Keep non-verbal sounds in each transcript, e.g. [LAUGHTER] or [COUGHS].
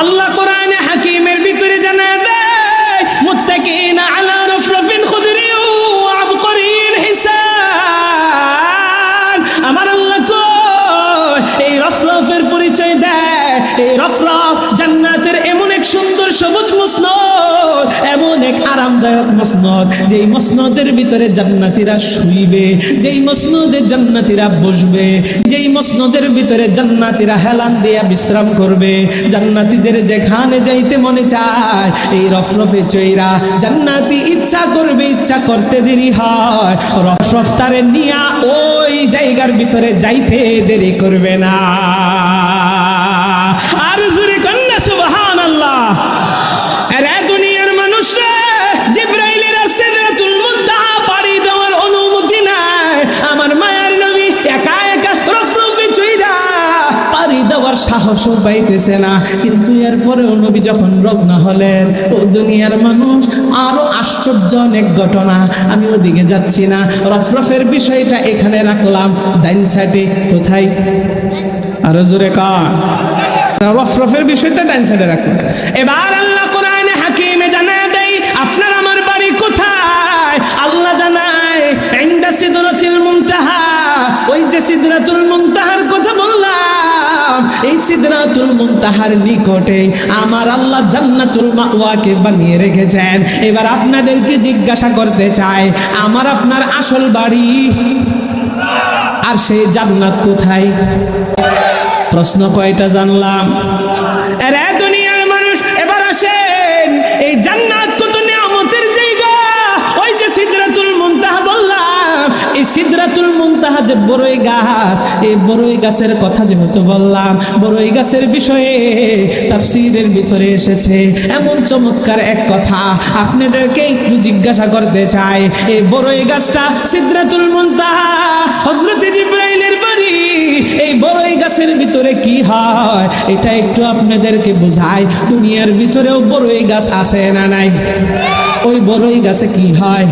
আল্লাহ এক আরামদায়ক মসনদ। যেই মসনদের ভিতরে জান্নাতীরা শুইবে, যেই মসনদে জান্নাতীরা বসবে, যেই মসনদের ভিতরে জান্নাতীরা হেলান দিয়া বিশ্রাম করবে। জান্নাতীদের যেখানে যাইতে মনে চায়, এই রফরফে চৈরা জান্নাতি ইচ্ছা করবে, ইচ্ছা করতে দেরি হয়। রফরফ তারে নিয়া ওই জায়গার ভিতরে যাইতে দেরি করবে না। আর পাড়ি দেওয়ার সাহসও পাইতেছে না। কিন্তু এরপরেও নবী যখন রওনা হলেন, ও দুনিয়ার মানুষ, আরও আশ্চর্য অনেক ঘটনা। আমি ওদিকে যাচ্ছি না। রফরফের বিষয়টা এখানে রাখলাম। ডাইন সাইডে কোথায়? আরও জোরে কার রফরফের বিষয়টা ডাইন সাইডে রাখলাম। এবার আল্লাহ কোরআনে হাকিমে জানা দেয় আপনার আমার বাড়ি কোথায়? আল্লাহ জানায়, ইনদা সিদরাতুল মুনতাহা। ওই যে সিদরাতুল বললাম এই সিদরাতুল মুনতাহার নিকটে আমার আল্লাহ জান্নাতুল মাওয়াকে বানিয়ে রেখেছেন। এবার আপনাদেরকে জিজ্ঞাসা করতে চাই, আমার আপনার আসল বাড়ি? আর সেই জান্নাত কোথায়? প্রশ্ন কয়টা জানলাম? গাছ। এই বড়ই গাছের কথা যেহেতু বললাম বড়ই গাছের বিষয়ে তাফসীরের ভিতরে এসেছে। এমন চমৎকার এক কথা আপনাদেরকে একটু জিজ্ঞাসা করতে চাই। এই বড়ই গাছটা হযরতে জিব্রাইলের বাড়ি। এই বড়ই গাছের ভিতরে কি হয়? এটা একটু আপনাদেরকে বোঝাই, দুনিয়ার ভিতরেও বড়ই গাছ আছে না নাই? ওই বড়ই গাছে কি হয়?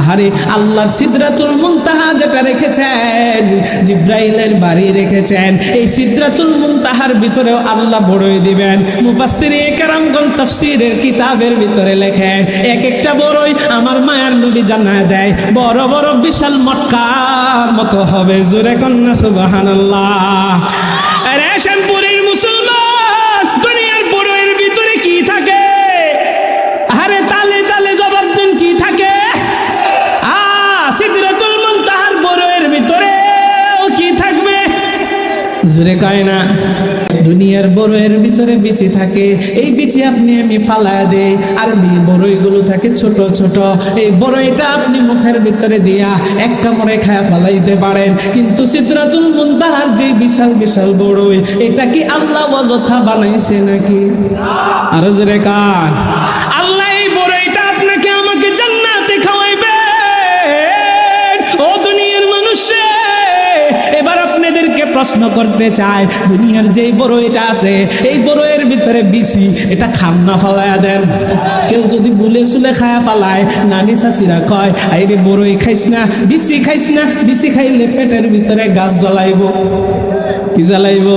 আহারে আল্লাহর সিদরাতুল মুনতাহা যেটা রেখেছেন, জিব্রাইলের বাড়ি রেখেছেন, এই সিদরাতুল মুনতাহার ভিতরেও আল্লাহ বড়ই দিবেন। মুফাসসিরে কেরামগণ তাফসীরের কিতাবের ভিতরে লেখেন, এক একটা বড়ই আমার মায়ার নবী জানা দেয়, বড় বড় বিশাল মটকার মতো হবে। জোরে কন্যা সুবহানাল্লাহ। আরে শ্যামপুরের জোরে কয় না দুনিয়ার বড়ইয়ের ভিতরে বিচি থাকে, এই বিচি আপনি আমি ফালায় দেই আর বড়ইগুলো থাকে ছোট ছোট, এই বড়ইটা আপনি মুখের ভিতরে দিয়া এক কামড়ে খায়া ফালাইতে পারেন। কিন্তু সিদরাতুল মুনতাহার যে বিশাল বিশাল বড়ই এটা কি আল্লাহ অযথা বানাইছে নাকি? আর জোরে কার প্রশ্ন করতে চায়, দুনিয়ার যেই বড়ইটা আছে, এই বড়ইয়ের ভিতরে বিসি, এটা খাম না ফালায়া দেন। কেউ যদি বুলে সুলে খায়া ফালায়, নানি চাষিরা কয়, আইরে বড়ই খাইস না, বিসি খাইস না, বিসি খাইলে পেটের ভিতরে গাছ জ্বলাইব। কি জ্বালাইব?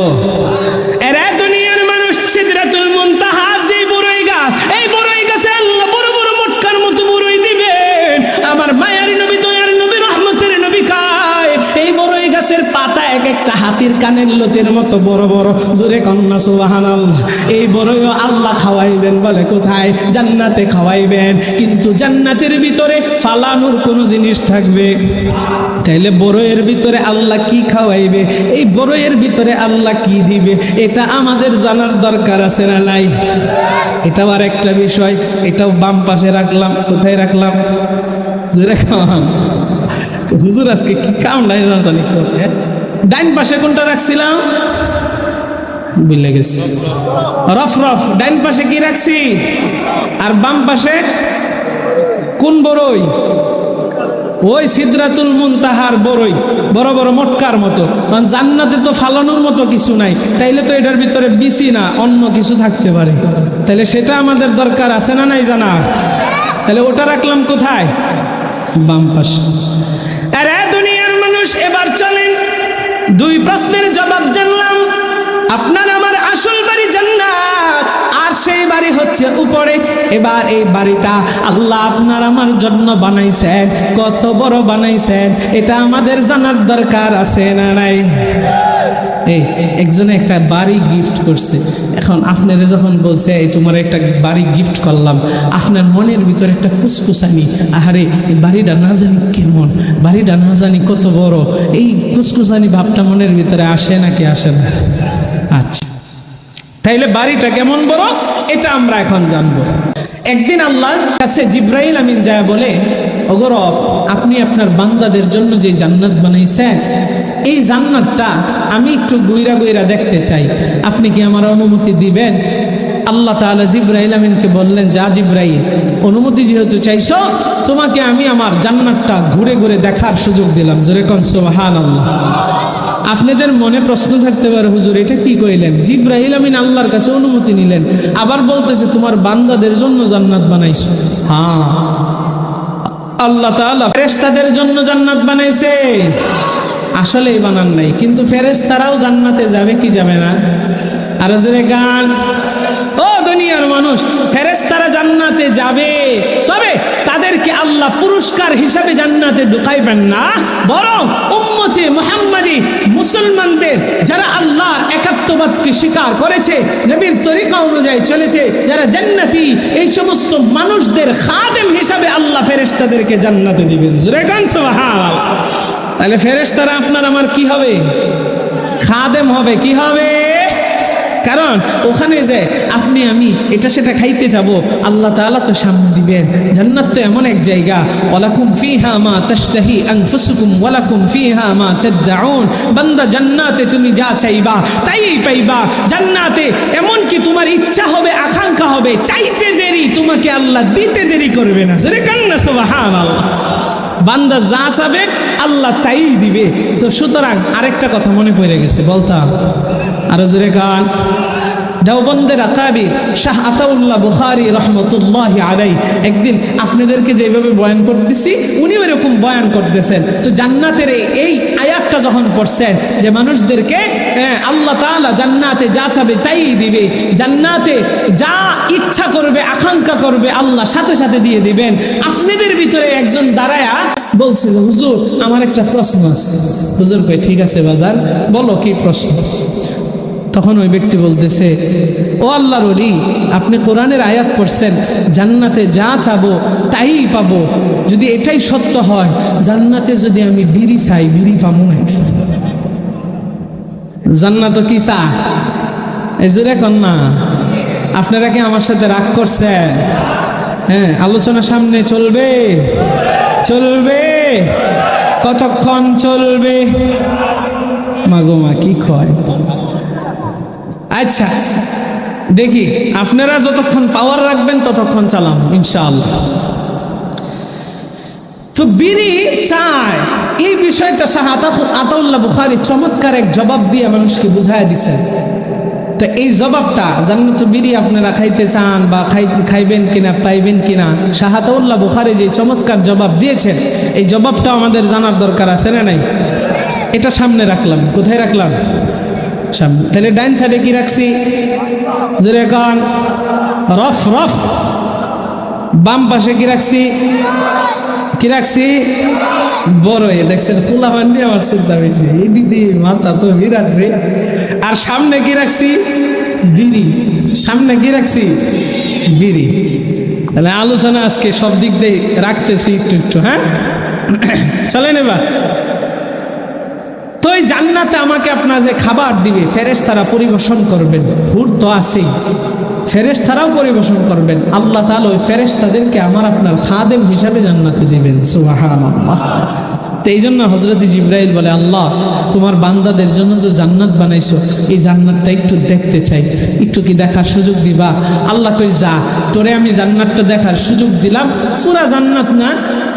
হাতির কানের লতের মতো বড় বড়। জোরে কন্যা, সুবহানাল্লাহ। এই বড়ইও আল্লাহ খাওয়াইবেন বলে কোথায়? জান্নাতে খাওয়াইবেন। কিন্তু জান্নাতের ভিতরে ফালানোর কোনো জিনিস থাকবে। তাইলে বড়য়ের ভিতরে আল্লাহ কি খাওয়াইবে? এই বড়য়ের ভিতরে আল্লাহ কি দিবে? এটা আমাদের জানার দরকার আছে না নাই? এটাও আর একটা বিষয়, এটাও বাম পাশে রাখলাম, কোথায় রাখলাম? হুজুর আজকে কি কাম নাই জানি ডাইন পাশে কোনটা রাখছিলাম? বুঝলে গেছি। রফ রফ, ডাইন পাশে কি রাখছি? আর বাম পাশে কোন বড়ই ওই সিদরাতুল মুনতাহার বড়ই বড় বড় মটকার মতো। কারণ জান্নাতে তো ফালানোর মতো কিছু নাই। তাইলে তো এটার ভিতরে বিসি না, অন্য কিছু থাকতে পারে। তাইলে সেটা আমাদের দরকার আছে না নাই জানা? তাহলে ওটা রাখলাম কোথায়? বাম পাশে। দুই প্রশ্নের জবাব জানলাম, আপনার আমার আসল বাড়ি জান্নাত, আর সেই বাড়ি হচ্ছে উপরে। এবার এই বাড়িটা আল্লাহ আপনার আমার জন্য বানাইছেন, কত বড় বানাইছেন, এটা আমাদের জানার দরকার আছে না নাই? একজনে একটা বাড়ি গিফট করছে। এখন আপনারা যখন বলছে, এই, তোমার একটা বাড়ি গিফট করলাম। আপনার মনের ভিতরে একটা কুসকুসানি আহারে বাড়িটা না জানি কেমন, বাড়িটা না জানি কত বড়। এই কুসকুসানি ভাবটা মনের ভিতরে আসে নাকি আসে না? আচ্ছা। তাইলে বাড়িটা কেমন বড়? এটা আমরা এখন জানব। একদিন আল্লাহ কাছে জিব্রাইল আমিন যায় বলে ওগরব আপনি আপনার বান্দাদের জন্য যে জান্নাত বানাইছেন এই জান্নাতটা আমি একটু গুইরা গুইরা দেখতে চাই। আপনি কি আমার অনুমতি দিবেন? আল্লাহ তাআলা জিব্রাইল আমিনকে বললেন, যা জিব্রাইল, অনুমতি যেহেতু চাইছো, তোমাকে আমি আমার জান্নাতটা ঘুরে ঘুরে দেখার সুযোগ দিলাম। জোরে কন সুবহানাল্লাহ। আপনাদের মনে প্রশ্ন থাকতে পারে, হুজুর, এটা কি কইলেন? জিব্রাহিল আমিন আল্লাহর কাছে অনুমতি নিলেন, আবার বলতেছে, তোমার বান্দাদের জন্য জান্নাত বানাইছো। হ্যাঁ। আল্লাহ তাআলা ফেরেশতাদের জন্য জান্নাত বানাইছে। আসলেই বানান নাই। কিন্তু ফেরেশতারাও জান্নাতে যাবে কি যাবে না? আর জোরে গান। ও দুনিয়ার মানুষ, ফেরেশতারা জান্নাতে যাবে। তবে তাদেরকে আল্লাহ পুরস্কার হিসাবে জান্নাতে ঢুকাইবেন না। বরং উম্মতে মুহাম্মাদি মুসলমানদের যারা আল্লাহ একাত্মবাদকে স্বীকার করেছে, নবীর তরিকা অনুযায়ী চলেছে, যারা জান্নাতি, এই সমস্ত মানুষদের খাদেম হিসাবে আল্লাহ ফেরেশতাদেরকে জান্নাতে দিবেন। জোরে গান, সুবহানাল্লাহ। তাহলে ফেরেশতারা, আপনার আমার কি হবে? খাদেম হবে, কি হবে? কারণ ওখানে যে আপনি, আমি এটা সেটা খাইতে যাব, আল্লাহ তাআলা তো সামনে দিবেন। জান্নাত তো এমন এক জায়গা, ওয়ালাকুম ফিহা মা তাশতাহি আনফুসুকুম, ওয়ালাকুম ফিহা মা তাদউন। বান্দা, জান্নাতে তুমি যা চাইবা, তাই পাইবা। জান্নাতে এমন কি তোমার ইচ্ছা হবে, আকাঙ্ক্ষা হবে, চাইতে দেরি তোমাকে আল্লাহ দিতে দেরি করবে না। সেটা কান্না, সুবহানাল্লাহ। বান্দা যা চাবে, আল্লাহ তাই দিবে। তো সুতরাং আরেকটা কথা মনে পড়ে গেছে, বলতাম। আরও জোরে গান। দেওবন্দের আকাবি শাহ আতাউল্লাহ বুখারি রহমতুল্লাহ আলাই একদিন আপনাদেরকে যেভাবে বয়ান করতেছি উনি এরকম বয়ান করতেছেন। তো জান্নাতের এই- আয়াতটা যখন পড়ছেন, যে মানুষদেরকে আল্লাহ তাআলা জান্নাতে যা চাবে তাই দিবে। জান্নাতে যা ইচ্ছা করবে, আকাঙ্ক্ষা করবে, আল্লাহ সাথে সাথে দিয়ে দিবেন। আপনাদের ভিতরে একজন দাঁড়ায়া বলছে যে, হুজুর, আমার একটা প্রশ্ন আছে। হুজুর কই ঠিক আছে বাজার, বলো কি প্রশ্ন? তখন ওই ব্যক্তি বলতেছে, ও আল্লাহর অলি আপনি কোরআনের আয়াত পড়ছেন, জান্নাতে যা চাবো তাই পাবো। যদি এটাই সত্য হয়, জান্নাতে যদি আমি বিড়ি চাই, বিড়ি পাবো নাকি জান্নাত কি চা এই জোরে কন্যা আপনারা কি আমার সাথে রাগ করছেন? হ্যাঁ আলোচনা সামনে চলবে। চলবে। কতক্ষণ চলবে? মাগো মা, কি কয়? আচ্ছা দেখি, আপনারা যতক্ষণ পাওয়ার রাখবেন ততক্ষণ চালাম ইনশাআল্লাহ। তো বিড়ি চায়, এই বিষয়টা শাহ আতা- আতাউল্লাহ বুখারি চমৎকার এক জবাব দিয়ে মানুষকে বুঝাই দিছে। তো এই জবাবটা জানেন তো বিড়ি আপনারা খাইতে চান বা খাই, খাইবেন কিনা, পাইবেন কিনা শাহাতাউল্লাহ বুখারি যে চমৎকার জবাব দিয়েছেন, এই জবাবটা আমাদের জানার দরকার আছে না নাই? এটা সামনে রাখলাম, কোথায় রাখলাম? সামনে তাহলে ডাইন সাইডে কি রাখছি? জোরে কান রফ রফ। বাম পাশে কি রাখছি? কি রাখছি? বড় এ। দেখছেন খোলা বান্ধি আমার চিন্তা বেশি। এই দিদি মাথা তো বিরাট রে। আর সামনে কি রাখছি? বিড়ি। সামনে কি রাখছি? বিড়ি। তাহলে আলোচনা আজকে সব দিক দিয়ে রাখতেছি একটু একটু হ্যাঁ? [COUGHS] চলেন এবার। এই জান্নাতে আমাকে আপনার যে খাবার দিবে ফেরেস তারা পরিবেশন করবেন। হুর তো আছেই। ফেরেস তারাও পরিবেশন করবেন। আল্লাহ তাহলে ওই ফেরেস তাদেরকে আমার আপনার খাদেম হিসাবে জান্নাতে দিবেন। সুবহানাল্লাহ। তো এই জন্য হজরত জিব্রাইল বলে, আল্লাহ, তোমার বান্দাদের জন্য যে জান্নাত বানাইছো, এই জান্নাতটা একটু দেখতে চাই। একটু কি দেখার সুযোগ দিবা? আল্লাহ কই, যা, তোরে আমি জান্নাতটা দেখার সুযোগ দিলাম। পুরা জান্নাত না,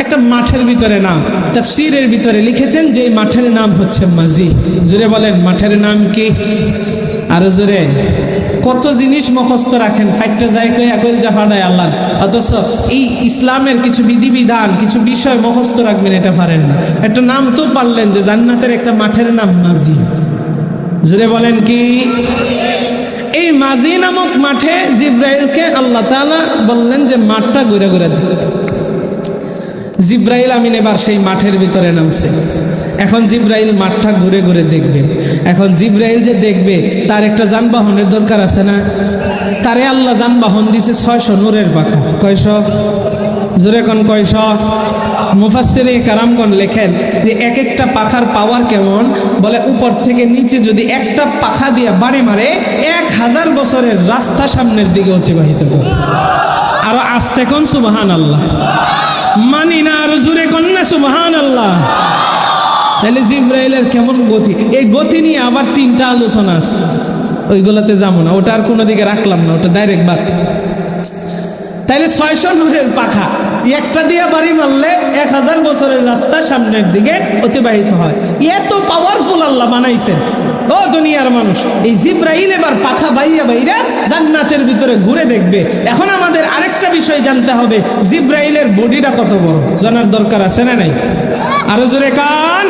একটা মাঠের ভিতরে নাম। তাফসীরের ভিতরে লিখেছেন যে মাঠের নাম হচ্ছে মাজি জোরে বলেন, মাঠের নাম কি? আরও জোরে। কত জিনিস মুখস্থ রাখেন? ফাইটটা যায় কই? একল জাফানায় আল্লাহ। অথচ এই ইসলামের কিছু বিধিবিধান, কিছু বিষয় মুখস্থ রাখবেন, এটা পারেন না। একটা নাম তো পারলেন যে জান্নাতের একটা মাঠের নাম মাঝি জোরে বলেন কি? এই মাঝি নামক মাঠে জিব্রাইলকে আল্লাহ তাআলা বললেন যে মাঠটা ঘুরে ঘুরে দেখ জিব্রাইল আমিন এবার সেই মাঠের ভিতরে নামছে। এখন জিব্রাইল মাঠটা ঘুরে ঘুরে দেখবে। এখন জিব্রাইল যে দেখবে, তার একটা যানবাহনের দরকার আছে না? তারে আল্লাহ যানবাহন দিছে ছয়শো নূরের পাখা। কয়শ? জোরে কোন কয়শ? মুফাসসিরে কারামগণ লেখেন যে এক একটা পাখার পাওয়ার কেমন? বলে উপর থেকে নিচে যদি একটা পাখা দিয়ে বাড়ি মারে, এক হাজার বছরের রাস্তা সামনের দিকে অতিবাহিত করে। আরও আস্তে কোন সুবাহান আল্লাহ মানি না আরও জুড়ে কন্যা সুবাহান আল্লাহ তাহলে জিব্রাইলের কেমন গতি? এই গতি নিয়ে আবার তিনটা আলোচনা আছে। ওইগুলোতে যাব না, ওটা আর কোনো দিকে রাখলাম না, ওটা ডাইরেক্ট বাদ। তাইলে ছয়শো নূরের পাখা, একটা দিয়ে বাড়ি মারলে এক হাজার বছরের রাস্তা সামনের দিকে অতিবাহিত হয়। এত পাওয়ারফুল আল্লাহ বানাইছেন। ও দুনিয়ার মানুষ, এই জিব্রাইল এবার পাখা বাইয়া বাইরা জান্নাতের ভিতরে ঘুরে দেখবে। এখন আমাদের আরেকটা বিষয় জানতে হবে, জিব্রাইলের বডিটা কত বড়? জানার দরকার আছে না নাই? আরও জোরে কান।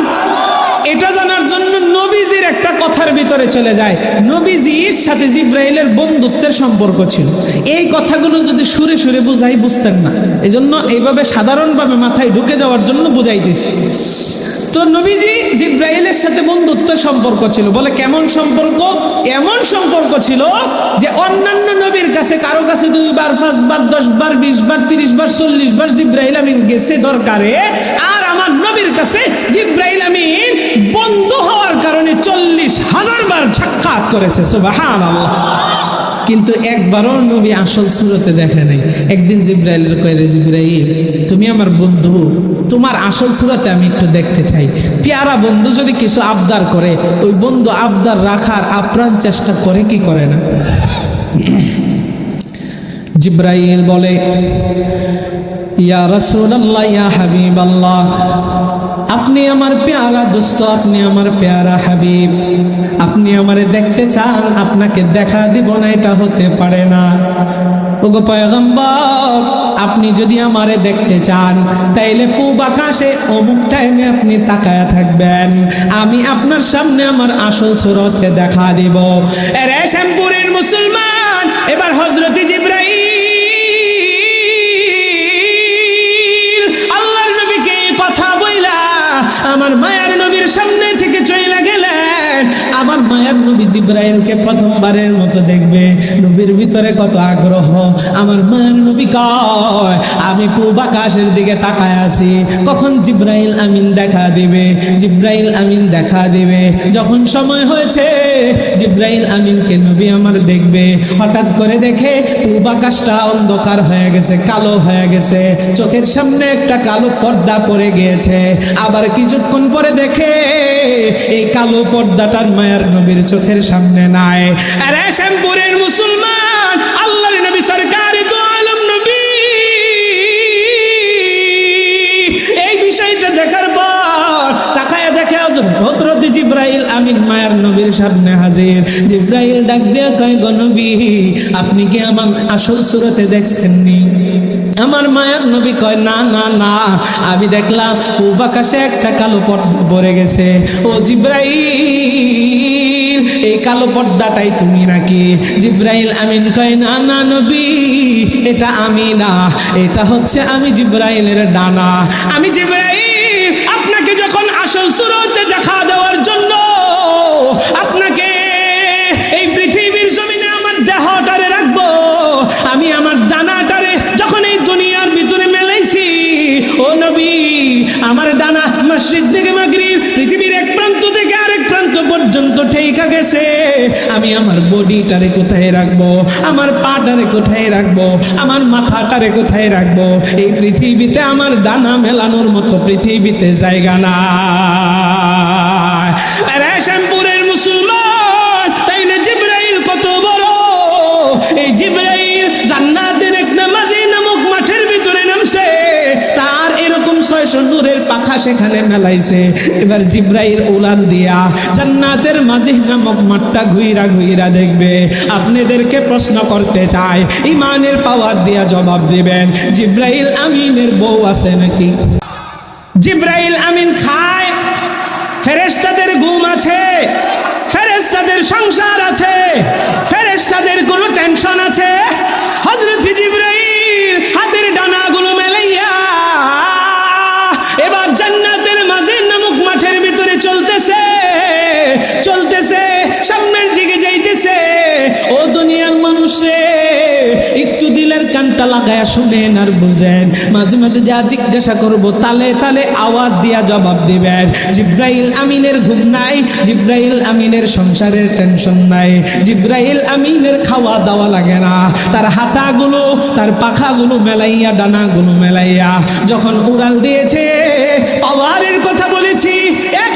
এটা জানার জন্য নবীজির একটা কথার ভিতরে চলে যায়। নবীজির সাথে জিব্রাইলের বন্ধুত্বের সম্পর্ক ছিল। এই কথাগুলো যদি সুরে সুরে বুঝাই বুঝতেন না। এই জন্য এইভাবে সাধারণভাবে মাথায় ঢুকে যাওয়ার জন্য বুঝাইতেছি তো নবীজি জিব্রাইলের সাথে বন্ধুত্ব সম্পর্ক ছিল। বলে কেমন সম্পর্ক? এমন সম্পর্ক ছিল যে অন্যান্য নবীর কাছে কারও কাছে দুইবার, পাঁচবার দশ বার বিশ বার তিরিশ বার চল্লিশ বার জিব্রাইল আমিন গেছে দরকারে। আর আমার নবীর কাছে জিব্রাইল আমিন বন্ধু হওয়ার কারণে চল্লিশ হাজার বার সাক্ষাৎ করেছে। সুবাহান কিন্তু একবারও নবী আসল সুরতে দেখে নাই। একদিন জিব্রাইলের কয়ে জিব্রাইল, তুমি আমার বন্ধু, তোমার আসল সুরতে আমি একটু দেখতে চাই। পেয়ারা বন্ধু যদি কিছু আবদার করে, ওই বন্ধু আবদার রাখার আপ্রাণ চেষ্টা করে কি করে না? জিব্রাইল বলে ইয়া রাসূলুল্লাহ, ইয়া হাবিবাল্লাহ, আপনি আমার পেয়ারা দোস্ত, আপনি আমার পেয়ারা হাবিব। আপনি আমারে দেখতে চান, আপনাকে দেখা দিব না, এটা হতে পারে না। আপনি যদি আমারে দেখতে চান, তাইলে পূব আকাশে অমুক টাইমে আপনি তাকায়া থাকবেন। আমি আপনার সামনে আমার আসল সুরতে দেখা দিব। শ্যামপুরের মুসলমান, এবার হজরতি জিব্রাইলকে প্রথমবারের মতো দেখবে। নবীর ভিতরে কত আগ্রহ। আমার মায়ের নবী কয়, আমি পূব আকাশের দিকে তাকায় আছি। কখন জিব্রাইল আমিন দেখা দিবে? জিব্রাইল আমিন দেখা দিবে। যখন সময় হয়েছে, জিব্রাইল আমিনকে নবী আমার দেখবে। হঠাৎ করে দেখে পূব আকাশটা অন্ধকার হয়ে গেছে, কালো হয়ে গেছে। চোখের সামনে একটা কালো পর্দা পড়ে গিয়েছে। আবার কিছুক্ষণ পরে দেখে এই কালো পর্দাটার মায়ার নবীর চোখের সামনে নাই। আরে মুসলমান, আল্লাহর নবী সরকারি এই বিষয়টা দেখার পর তাকায় দেখে জিব্রাইল আমিন মায়ার নবীর সামনে হাজির। জিব্রাইল ডাক দিয়া কয় আপনি কি আমার আসল সুরতে দেখছেননি? আমার মায়ার নবী কয়, না না না, আমি দেখলাম পূব আকাশে একটা কালো পর্দা পড়ে গেছে। ও জিব্রাইল এই কালো পর্দাটাই তুমি নাকি? জিব্রাইল আমিন কয়, না না, নবী, এটা আমি না। এটা হচ্ছে আমি জিব্রাইলের ডানা। আমি জিব্রাইল, আপনাকে যখন আসল সুরতে দেখা দেওয়ার জন্য আপনাকে এই পৃথিবীর জমিনে আমার দেহটারে রাখব, আমি আমার ডানাটারে যখন এই দুনিয়ার ভিতরে মেলাইছি, ও নবী, আমার ডানা মসজিদ থেকে মাগরিব পৃথিবীর পর্যন্ত ঠেকা গেছে। আমি আমার বডিটারে কোথায় রাখব? আমার পাটারে কোথায় রাখব? আমার মাথাটারে কোথায় রাখব? এই পৃথিবীতে আমার ডানা মেলানোর মতো পৃথিবীতে জায়গা না পাখা সেখানে মেলাইছে। এবার জিব্রাইল উলান দিয়া জান্নাতের মাঝি নামক মাঠটা ঘুইরা ঘুইরা দেখবে। আপনাদেরকে প্রশ্ন করতে চাই ইমানের পাওয়ার দিয়া জবাব দিবেন, জিব্রাইল আমিনের বউ আছে নাকি? জিব্রাইল আমিন খায়। ফেরেশতাদের ঘুম আছে। ফেরেশতাদের সংসার আছে। ফেরেশতা ফেরেশতাদের কোনো টেনশন আছে? কানটা লাগায়া শুনেন আর বুঝেন। মাঝে মাঝে যা জিজ্ঞাসা করব, তালে তালে আওয়াজ দিয়া জবাব দিবেন। জিব্রাইল আমিনের ঘুম নাই, জিব্রাইল আমিনের সংসারের টেনশন নাই। জিব্রাইল আমিনের খাওয়া দাওয়া লাগে না। তার হাতাগুলো, তার পাখাগুলো মেলাইয়া, ডানাগুলো মেলাইয়া, যখন উড়াল দিয়েছে, পাওয়ারের কথা বলেছি এক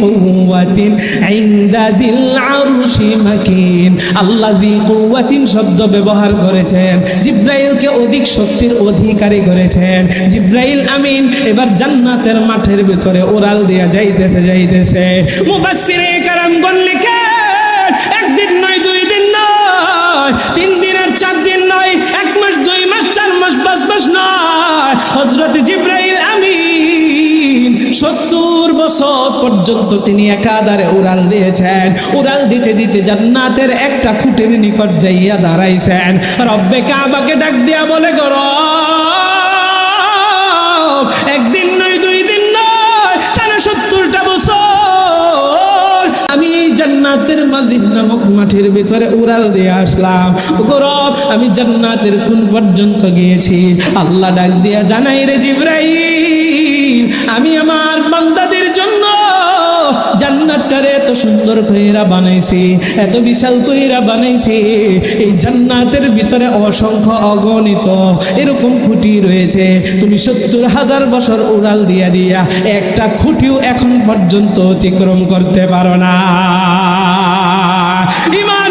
قوة عند ذي العرش مكين আল্লাহ ذي قوة শব্দ ব্যবহার করেছেন জিব্রাইলকে অধিক শক্তির অধিকারী করেছেন জিব্রাইল আমিন এবার জান্নাতের মাঠের ভিতরে ওরাল দিয়া যাইতেছে যাইতেছে মুফাসসিরে কারামগণ লিখেন একদিন নয় দুই দিন নয় তিন দিন আর চার দিন নয় এক মাস দুই মাস চার মাস পাঁচ মাস নয় হজরত জিব্রাইল আমিন সত্তর বছর পর্যন্ত তিনি একাধারে উড়াল দিয়েছেন। উড়াল দিতে দিতে জান্নাতের একটা খুঁটির নিকট যাইয়া দাঁড়াইছেন। রব্বে কাবাকে ডাক দিয়া বলে গর একদিন নয়, দুই দিন নয়, সাড়ে সত্তরটা বছর আমি এই জান্নাতের মাঝির নামক মাঠের ভিতরে উড়াল দিয়ে আসলাম। গৌরব আমি জান্নাতের কোন পর্যন্ত গিয়েছি। আল্লাহ ডাক দিয়া জানাই রে জিব্রাইল আমি আমার বান্দাদের জন্য জান্নাতটারে এত সুন্দর কইরা বানাইছি, এত বিশাল কইরা বানাইছি। এই জান্নাতের ভিতরে অসংখ্য অগণিত এরকম খুঁটি রয়েছে। তুমি সত্তর হাজার বছর উড়াল দিয়া দিয়া একটা খুঁটিও এখন পর্যন্ত অতিক্রম করতে পারো না। ইমানের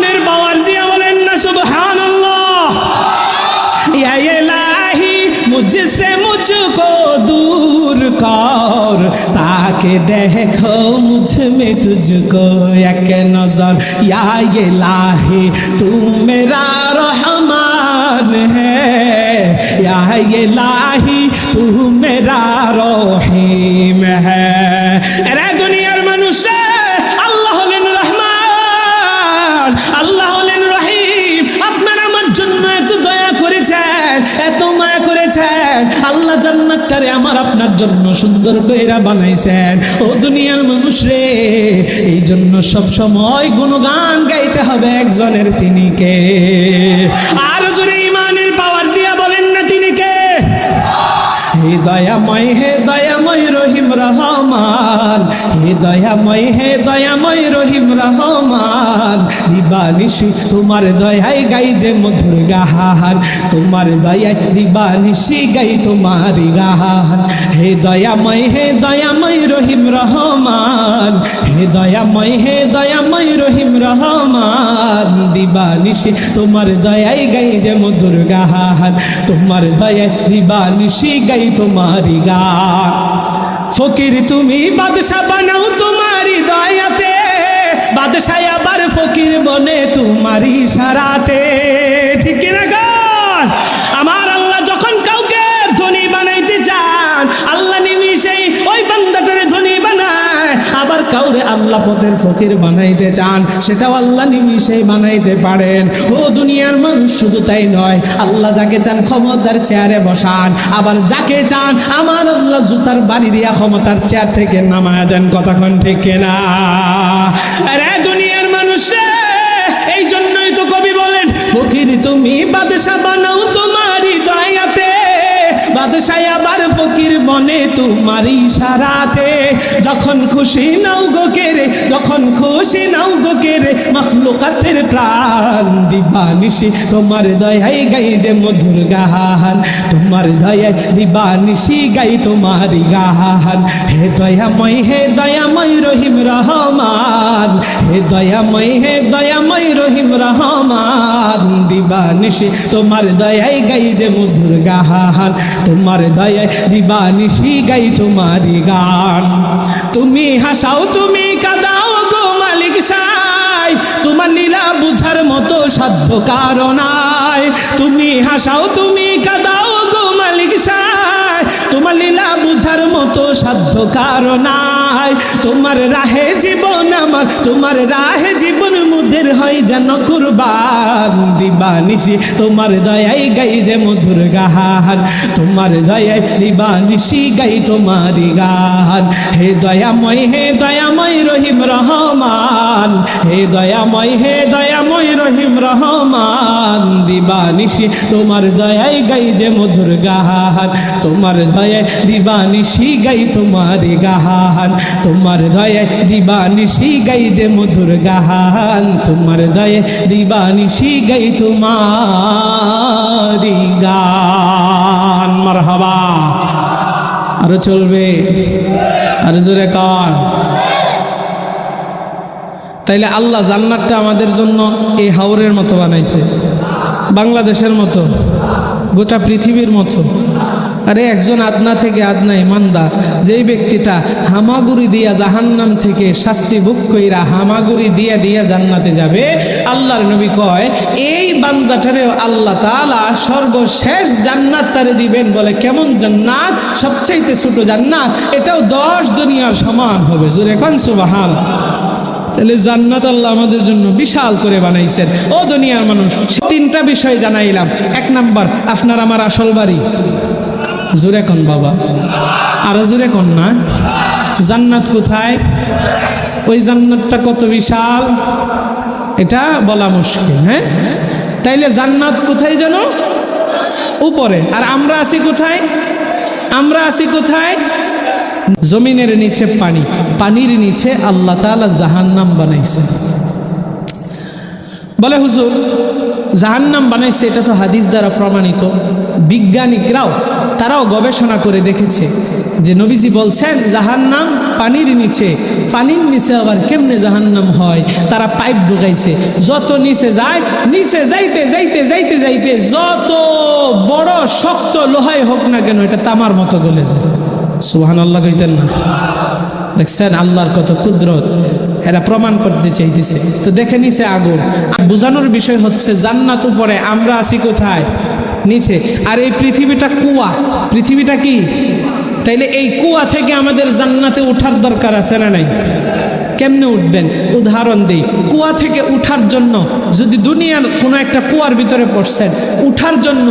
दूर कर ताकि देखो मुझ में तुझको एक नजर या इलाही तू मेरा रहमान है या इलाही तू मेरा रहीम है এরা দুনিয়ার জন্য সুন্দর কইরা বানাইছেন। ও দুনিয়ার মানুষ রে, এই জন্য সব সময় গুণগান গাইতে হবে একজনের তিনি কে? আর জোরে ইমানের পাওয়ার দিয়া বলেন না তিনি কে? হে দয়াময় হে রহিম রহমান। হে দয়াময় হে দয়াময়, রহিম রহমান। দিবানিশি, তোমার দয়ায় গাই যে মধুর গাহার। তোমার দয়ায় দিবানিশি গাই তোমার গাহার। হে দয়াময় হে দয়াময়, রহিম রহমান। হে দয়াময় হে দয়াময়, রহিম রহমান। দিবানিশি, তোমার দয়ায় গাই যে মধুর গাহার। তোমার দয়ায় দিবানিশি গাই তোমারি গান। ফকির, তুমি বাদশা বানাও তোমারি দয়াতে। বাদশাহ আবার ফকির বনে তোমারি সারাতে। ঠিক না গান কাউরে আল্লাহ পথের ফকির বানাইতে চান, সেটাও আল্লাহ নিমিশেই বানাইতে পারেন। ও দুনিয়ার মানুষ শুধু তাই নয়, আল্লাহ যাকে চান ক্ষমতার চেয়ারে বসান, আবার যাকে চান আমার আল্লাহ জুতার বাড়ি দিয়া ক্ষমতার চেয়ার থেকে নামায় দেন কতক্ষণ ঠিক না আরে দুনিয়ার মানুষ এই জন্যই তো কবি বলেন, ফকির তুমি বাদশা বনে তোমার ইশারাতে যখন খুশি নাও গো কেরে যখন খুশি নাও গো কেরে মখলুকাতের প্রাণ দিবানিশি, তোমার দয়াই গাই যে মধুর গাহান তোমার দয়াই দিবানিশি গাই তোমার গাহান হে দয়াময় হে দয়াময় রহিম রহমান, হে দয়াময় হে দয়াময় রহিম রহমান, দিবানিশি, তোমার দয়াই গাই যে মধুর গাহান তোমার দয়ায় দিবানিশি গাই তোমারি গান। তুমি হাসাও, তুমি কাদাও গো মালিক সাই। তোমার লীলা বুঝার মতো সাধ্য কারণায় তুমি হাসাও, তুমি কাদাও গো চিকিৎসায় তোমার লীলা বুঝার মতো সাধ্য কারণাই তোমার রাহে জীবন আমার, তোমার রাহে জীবন মুদের হয় যেন কুরবান দিবানিসি তোমার দয়াই গাই যে মধুর গাহান তোমার দয়াই দিবানিসি গাই তোমার গান হে দয়াময় হে দয়াময় রহিম রহমান, হে দয়াময় হে দয়াময় রহিম রহমান। দিবানিসি তোমার দয়াই গাই যে মধুর গাহান তোমার দয়ায় দিবানিসি গাই তোমার গাহান তোমার দয়ায় দিবানিসি গাই যে মধুর গাহান তোমার দয়ে দিবানিসি গাই তোমার গান। মারহাবা। আরও চলবে। আরও জোরে কর। তাইলে আল্লাহ জান্নাতটা আমাদের জন্য এই হাওরের মতো বানাইছে, বাংলাদেশের মতো, গোটা পৃথিবীর মতো। আরে একজন আদনা থেকে আদনা ইমানদার, যেই ব্যক্তিটা হামাগুড়ি দিয়া জাহান্নাম থেকে শাস্তি ভোগ কইরা হামাগুড়ি দিয়া দিয়া জান্নাতে যাবে, আল্লাহর নবী কয়, এই বান্দাটারে আল্লাহ তাআলা সর্বশেষ জান্নাত তারে দিবেন বলে কেমন জান্নাত? সবচাইতে ছোট জান্নাত, এটাও দশ দুনিয়ার সমান হবে। জোরে কন সুবাহান তাহলে জান্নাত আল্লাহ আমাদের জন্য বিশাল করে বানাইছেন। ও দুনিয়ার মানুষ, তিনটা বিষয় জানাইলাম। এক নাম্বার, আপনার আমার আসল বাড়ি। জোরে কন বাবা? আরও জোরে কন না? জান্নাত কোথায়? ওই জান্নাতটা কত বিশাল? এটা বলা মুশকিল হ্যাঁ? তাইলে জান্নাত কোথায় যেন উপরে। আর আমরা আছি কোথায়? আমরা আছি কোথায়? জমিনের নিচে পানি, পানির নিচে আল্লাহ তাআলা জাহান্নাম বানাইছে। বলে হুজুর, জাহান্নাম বানাইছে এটা তো হাদিস দ্বারা প্রমাণিত। বিজ্ঞানিকরাও তারাও গবেষণা করে দেখেছে যে নবীজি বলছেন, জাহান্নাম পানির নিচে পানির নিচে আবার কেমনে জাহান্নাম হয়? তারা পাইপ ঢুকাইছে। যত নিচে যায়, নিচে যাইতে যাইতে যাইতে যাইতে যত বড় শক্ত লোহাই হোক না কেন, এটা তামার মতো গলে যায়। সুহান আল্লাহ কইতেন না। দেখছেন আল্লাহর কত কুদরত, এরা প্রমাণ করতে চাইতেছে। তো দেখে নিছে আগুন। বোঝানোর বিষয় হচ্ছে, জান্নাত উপরে আমরা আছি কোথায়? নিচে। আর এই পৃথিবীটা কুয়া। পৃথিবীটা কি? তাইলে এই কুয়া থেকে আমাদের জান্নাতে ওঠার দরকার আছে না নাই? কেমনে উঠবেন? উদাহরণ দিই। কুয়া থেকে উঠার জন্য যদি দুনিয়ার কোনো একটা কুয়ার ভিতরে পড়ছেন, উঠার জন্য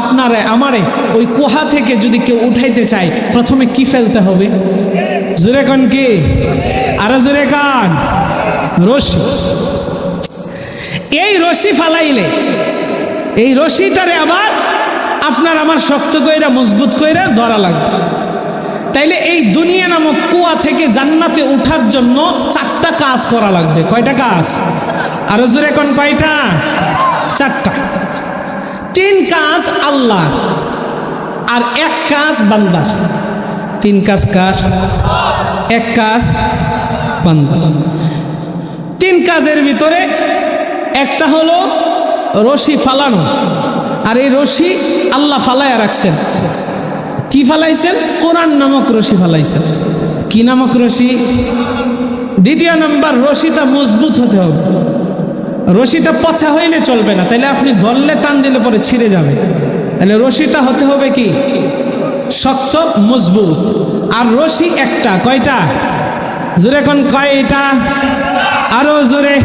আপনারে, আমারে ওই কুহা থেকে যদি কেউ উঠাইতে চায়, প্রথমে কি ফেলতে হবে? জোরে কন কি? আরও জোরে কান। রশি। এই রশি ফালাইলে, এই রশিটারে আবার আপনার আমার শক্ত কইরা, মজবুত কইরা ধরা লাগবে। তাইলে এই দুনিয়া নামক কুয়া থেকে জান্নাতে উঠার জন্য চারটা কাজ করা লাগবে। কয়টা কাজ? আরও জোরে কোন কয়টা? চারটা। তিন কাজ আল্লাহ আর এক কাজ বান্দার। তিন কাজ কার? এক কাজ বান্দার। তিন কাজের ভিতরে একটা হলো রশি ফালানো, আর এই রশি আল্লাহ ফালাইয়া রাখছেন। কি ফালাইছেন? কোরআন নামক রশি ফালাইছেন। কি নামক রশি? দ্বিতীয় নাম্বার, রশিটা মজবুত হতে হবে। রশিটা পচা হইলে চলবে না তাহলে আপনি ধরলে টান দিলে পরে ছিঁড়ে যাবে। তাহলে রশিটা হতে হবে কি? শক্ত, মজবুত। আর রশি একটা, কয়টা? জোরে কোন কয়টা? আরও জোরে।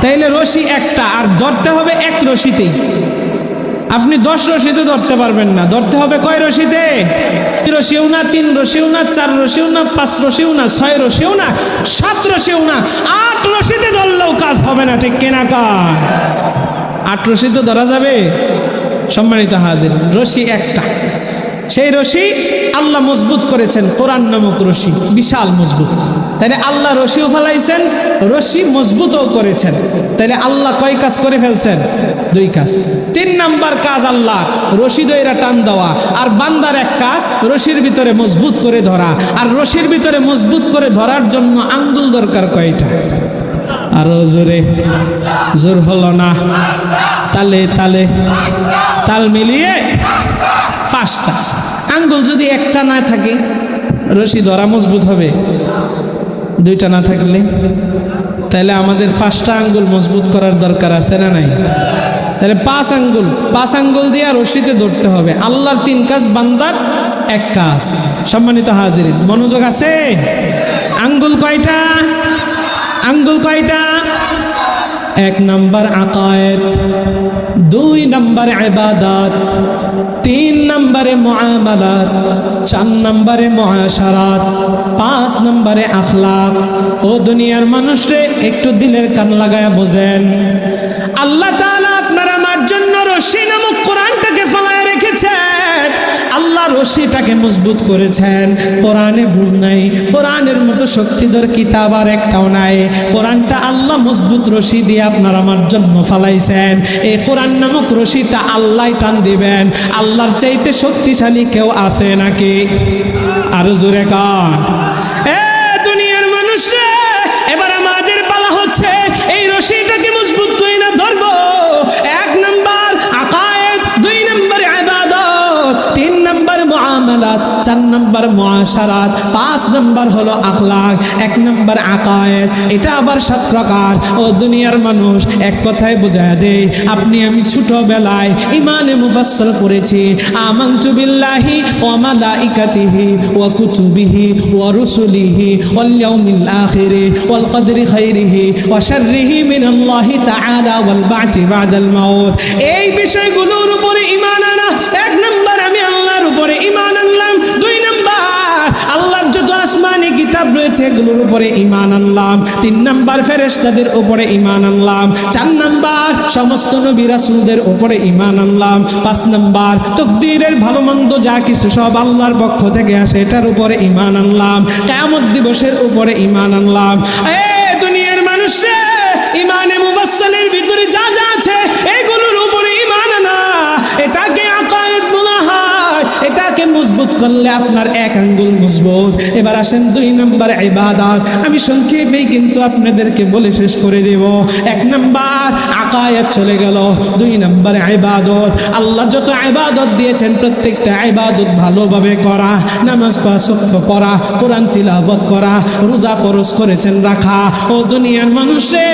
তাইলে রশি একটা, আর ধরতে হবে এক রশিতেই। আপনি দশ রশিতে ধরতে পারবেন না। ধরতে হবে কয় রশিতে? রশিও না, তিন রশিও না, চার রশিও না, পাঁচ রশিও না, ছয় রশিও না, সাত রশিও না, আট রশিতে ধরলেও কাজ হবে না, ঠিক কেনা কাজ আট রশিতে ধরা যাবে? সম্মানিত হাজির, রশি একটা। সেই রশি আল্লাহ মজবুত করেছেন, কোরআন নামক রশি, বিশাল মজবুত। তাইলে আল্লাহ রশিও ফেলাইছেন, রশি মজবুতও করেছেন। তাইলে আল্লাহ কয় কাজ করে ফেলছেন? দুই কাজ। তিন নাম্বার কাজ আল্লাহ, রশি দইরা টান দেওয়া। আর বান্দার এক কাজ, রশির ভিতরে মজবুত করে ধরা। আর রশির ভিতরে মজবুত করে ধরার জন্য আঙ্গুল দরকার কয়টা? আরও জোরে, জোর হলো না। তালে তালে, তাল মিলিয়ে পাঁচটা। আঙ্গুল যদি একটা না থাকে, রশি ধরা মজবুত হবে। দুইটা না থাকলে। তাহলে আমাদের পাঁচটা আঙ্গুল মজবুত করার দরকার আছে না নাই? তাহলে পাঁচ আঙ্গুল পাঁচ আঙ্গুল দিয়ে আর রশিতে ধরতে হবে। আল্লাহর তিন কাজ, বান্দার এক কাজ। সম্মানিত হাজির মনোযোগ আছে? আঙ্গুল কয়টা? আঙ্গুল কয়টা? এক নম্বর আকায়ের, দুই নম্বরে ইবাদত, তিন নম্বরে মহামালাত চার নম্বরে মহাসারাত পাঁচ নম্বরে আখলাক। ও দুনিয়ার মানুষে একটু দিলের কান লাগায় বোঝেন, আল্লাহ রশিটাকে মজবুত করেছেন। কোরআনে ভুল নাই। কোরআনের মতো শক্তিধর কিতাব আর একটাও নাই। কোরআনটা আল্লাহ মজবুত রশি দিয়ে আপনার আমার জন্য ফালাইছেন। এই কোরআন নামক রশিটা আল্লাহ টান দিবেন। আল্লাহর চাইতে শক্তিশালী কেউ আছে নাকি? আরও জোরে কান। মুআমালাত চার নম্বর মুআশারাত পাঁচ নম্বর হলো আখলাক, এক নম্বর আকায়েদ এটা আবার সাত প্রকার। ও দুনিয়ার মানুষ, এক কথায় বোঝায় দেয় আপনি আমি ছোটবেলায় ইমানে মুফাssal করেছি আমানতু বিল্লাহি ওয়া মালাইকাতিহি ওয়া কুতুবিহি ওয়া রুসুলিহি ওয়াল ইয়াউমিল আখিরি ওয়াল কদরি খাইরিহি ওয়া শাররিহি মিনাল্লাহি তাআলা ওয়াল বা'সি বা'দাল মাউত। এই বিষয়গুলোর উপরে ঈমান আনা, এক নম্বর আমি আল্লাহর উপরে ঈমান কিতাব রয়েছে, এগুলোর উপরে ইমান আনলাম। তিন নাম্বার ফেরেস্তাদের উপরে ইমান আনলাম। চার নাম্বার সমস্ত নবী রাসূলদের উপরে ইমান আনলাম। পাঁচ নাম্বার তকদিরের ভালো মন্দ যা কিছু সব আল্লাহর পক্ষ থেকে আসে, এটার উপরে ইমান আনলাম। কেমন দিবসের উপরে ইমান আনলাম। এ করলে আপনার এক আঙ্গুল মজবুত। এবার আসেন দুই নম্বর ইবাদত। আমি সংক্ষেপেই কিন্তু আপনাদেরকে বলে শেষ করে দেব। এক নম্বর, আকায়েত চলে গেল। দুই নম্বর ইবাদত। আল্লাহ যত ইবাদত দিয়েছেন, প্রত্যেকটা ইবাদত ভালোভাবে করা। নামাজ ওয়াক্ত পড়া, কোরআন তিলাবত করা, রোজা ফরজ করেছেন রাখা। ও দুনিয়ার মানুষে,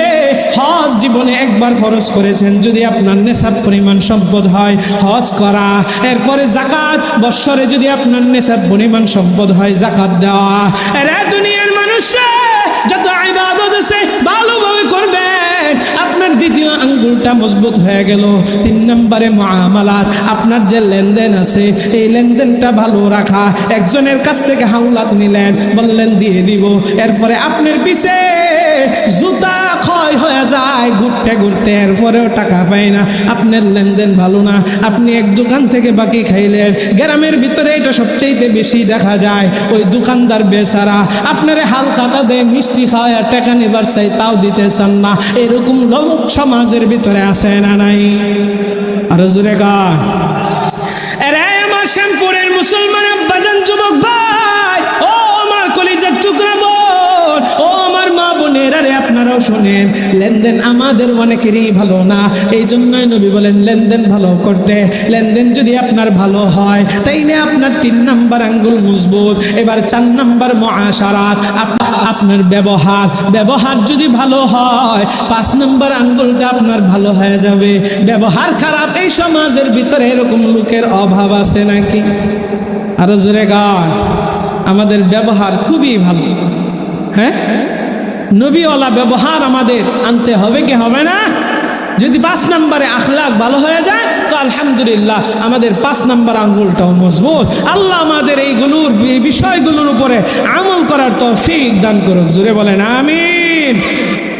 হজ জীবনে একবার ফরজ করেছেন। যদি আপনার নেশাব পরিমাণ সম্পদ হয়, হজ করা। এরপরে জাকাত বৎসরে যদি আপনার পরিমাণ সম্পদ হয়, জাকাত দেওয়া। দুনিয়ার যত আছে ভালোভাবে করবেন আপনার দ্বিতীয় আঙ্গুলটা মজবুত হয়ে গেল। তিন নম্বরে মুআমালাত আপনার যে লেনদেন আছে, এই লেনদেনটা ভালো রাখা। একজনের কাছ থেকে হাওলাত নিলেন, বললেন, দিয়ে দিব। এরপরে আপনার পিছে জুতা যায় ঘুরতে ঘুরতে, এরপরেও টাকা পায় না। আপনার লেনদেন ভালো না। আপনি এক দোকান থেকে বাকি খাইলেন। গ্রামের ভিতরে এটা সবচেয়ে বেশি দেখা যায়। ওই দোকানদার বেচারা আপনারে হালকাতা দেয়, মিষ্টি খাওয়ায়, আর টাকা নেবার চাই, তাও দিতে চান না। এরকম লোক সমাজের ভিতরে আছে না নাই? আরও জোরে গান এরে মুসলমান শোনেন লেনদেন আমাদের অনেকেরই ভালো না। এই জন্যই নবী বলেন, লেনদেন ভালো করতে। লেনদেন যদি আপনার ভালো হয়, তাইলে আপনার তিন নাম্বার আঙ্গুল মজবুত। এবার চার নাম্বার মহাসারাত আপনার ব্যবহার। ব্যবহার যদি ভালো হয়, পাঁচ নাম্বার আঙ্গুলটা আপনার ভালো হয়ে যাবে। ব্যবহার খারাপ, এই সমাজের ভিতরে এরকম লোকের অভাব আছে নাকি? আরও জোরে গান। আমাদের ব্যবহার খুবই ভালো। হ্যাঁ? নবীওয়ালা ব্যবহার আমাদের আনতে হবে কি হবে না? যদি পাঁচ নম্বরে আখলাখ ভালো হয়ে যায়, তো আলহামদুলিল্লাহ আমাদের পাঁচ নম্বর আঙ্গুলটাও মজবুত। আল্লাহ আমাদের এইগুলোর এই বিষয়গুলোর উপরে আমল করার তৌফিক দান করুক। জুড়ে বলেন, আমিন।